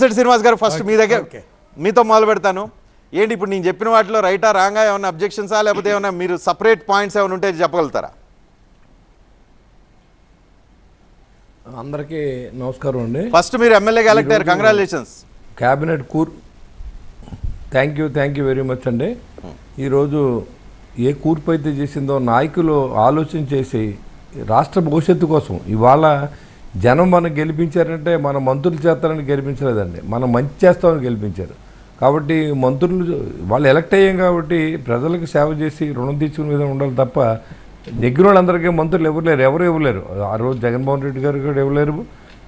శ్రీనివాస్ గారు ఫస్ట్ మీ దగ్గర. మీతో మొదలు పెడతాను. ఏంటి ఇప్పుడు నేను చెప్పిన వాటిలో రైటా రాంగా ఏమైనా అబ్జెక్షన్సా లేకపోతే ఏమైనా మీరు సపరేట్ పాయింట్స్ ఏమైనా ఉంటే చెప్పగలుగుతారా? అందరికీ నమస్కారం అండి. ఫస్ట్ మీరు ఎమ్మెల్యేగా ఎలక్ట్ అయ్యారు. Congratulations cabinet కూర్ thank you thank you very much అండి. ఈరోజు ఏ కూర్పు అయితే చేసిందో నాయకులు ఆలోచన చేసి రాష్ట్ర భవిష్యత్తు కోసం ఇవాళ జనం మనం గెలిపించారంటే మన మంత్రులు చేస్తారని గెలిపించలేదండి. మనం మంచి చేస్తామని గెలిపించారు. కాబట్టి మంత్రులు వాళ్ళు ఎలక్ట్ అయ్యాం కాబట్టి ప్రజలకు సేవ చేసి రుణం తీర్చుకునే విధంగా ఉండాలి తప్ప దగ్గర వాళ్ళందరికీ మంత్రులు ఎవరు లేరు ఎవరు ఇవ్వలేరు. ఆ రోజు జగన్మోహన్ రెడ్డి గారు కూడా ఇవ్వలేరు.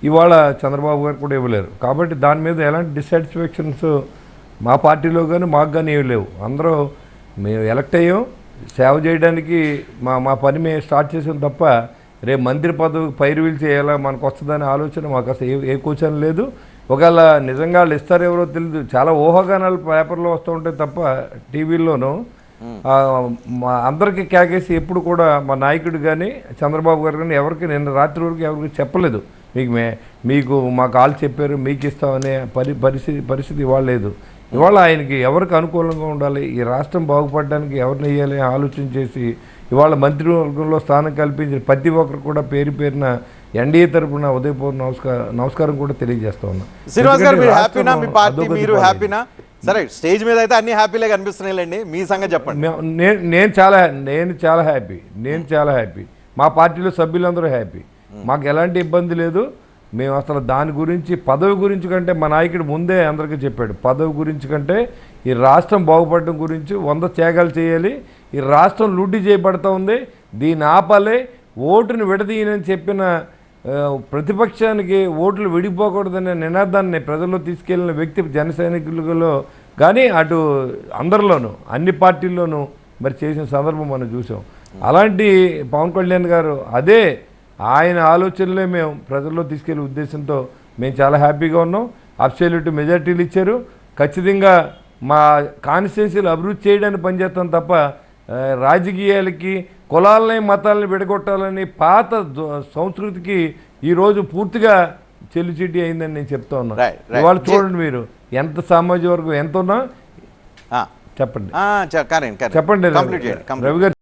ఇవాళ చంద్రబాబు గారు కూడా ఇవ్వలేరు. కాబట్టి దాని మీద ఎలాంటి డిసాటిస్ఫాక్షన్స్ మా పార్టీలో కానీ మాకు కానీ ఏమి లేవు. అందరూ మేము ఎలక్ట్ అయ్యాం. సేవ చేయడానికి మా మా పని మేము స్టార్ట్ చేసాం తప్ప రేపు మంత్రి పదవి పైరువీలు చేయాలా? మనకు వస్తుందనే ఆలోచన మాకు అసలు ఏ ఏ కూర్చొని లేదు. ఒకవేళ నిజంగా వాళ్ళు ఇస్తారో ఎవరో తెలియదు చాలా ఊహాగానాలు పేపర్లో వస్తూ ఉంటాయి తప్ప టీవీల్లోనూ. మా అందరికీ కేకేసి ఎప్పుడు కూడా మా నాయకుడు కానీ చంద్రబాబు గారు కానీ ఎవరికి నిన్న రాత్రి వరకు ఎవరికి చెప్పలేదు. మీకు మే మీకు మా కాల్ చెప్పారు మీకు ఇస్తామనే పరి పరిస్థితి పరిస్థితి ఇవాళ లేదు. ఇవాళ ఆయనకి ఎవరికి అనుకూలంగా ఉండాలి? ఈ రాష్ట్రం బాగుపడడానికి ఎవరిని వేయాలి ఆలోచన చేసి ఇవాళ మంత్రివర్గంలో స్థానం కల్పించిన ప్రతి ఒక్కరు కూడా పేరు పేరున ఎన్డీఏ తరపున ఉదయపూర్ నమస్కారం నమస్కారం కూడా తెలియజేస్తా ఉన్నా. శ్రీనివాస్ గారు మీరు హ్యాపీనా మీ పార్టీ మీరు. హ్యాపీనా సరే స్టేజ్ మీద అయితే అన్ని హ్యాపీలే కనిపిస్తున్నాయిలేండి. మీ సంగతి చెప్పండి. నేను నేను చాలా నేను చాలా హ్యాపీ నేను చాలా హ్యాపీ మా పార్టీలో సభ్యులందరూ హ్యాపీ మాకు ఎలాంటి ఇబ్బంది లేదు. మేము అసలు దాని గురించి పదవి గురించి కంటే మా నాయకుడు ముందే అందరికీ చెప్పాడు. పదవి గురించి కంటే ఈ రాష్ట్రం బాగుపడడం గురించి వంద త్యాగాలు చేయాలి. ఈ రాష్ట్రం లూటీ చేయబడతా ఉంది. దీన్ని ఆపాలే ఓటుని విడదీయనని చెప్పిన ప్రతిపక్షానికి ఓట్లు విడిపోకూడదనే నినాదాన్ని ప్రజల్లో తీసుకెళ్ళిన వ్యక్తి జన సైనికులలో కానీ అటు అందరిలోనూ అన్ని పార్టీల్లోనూ మరి చేసిన సందర్భం మనం చూసాం. అలాంటి పవన్ కళ్యాణ్ గారు అదే ఆయన ఆలోచనలే మేము ప్రజల్లో తీసుకెళ్ళే ఉద్దేశంతో మేము చాలా హ్యాపీగా ఉన్నాం. అబ్సల్యూట్ మెజార్టీలు ఇచ్చారు. ఖచ్చితంగా మా కాన్స్టిట్యున్సీలు అభివృద్ధి చేయడానికి పనిచేస్తాం తప్ప రాజకీయాలకి కులాలని మతాలని విడగొట్టాలని పాత సంస్కృతికి ఈరోజు పూర్తిగా చెల్లిచిట్టి అయిందని నేను చెప్తా ఉన్నా. Right, right. ఇవాళ చూడండి మీరు ఎంత సామాజిక వర్గం ఎంత ఉన్నా చెప్పండి. చెప్పండి రవి గారు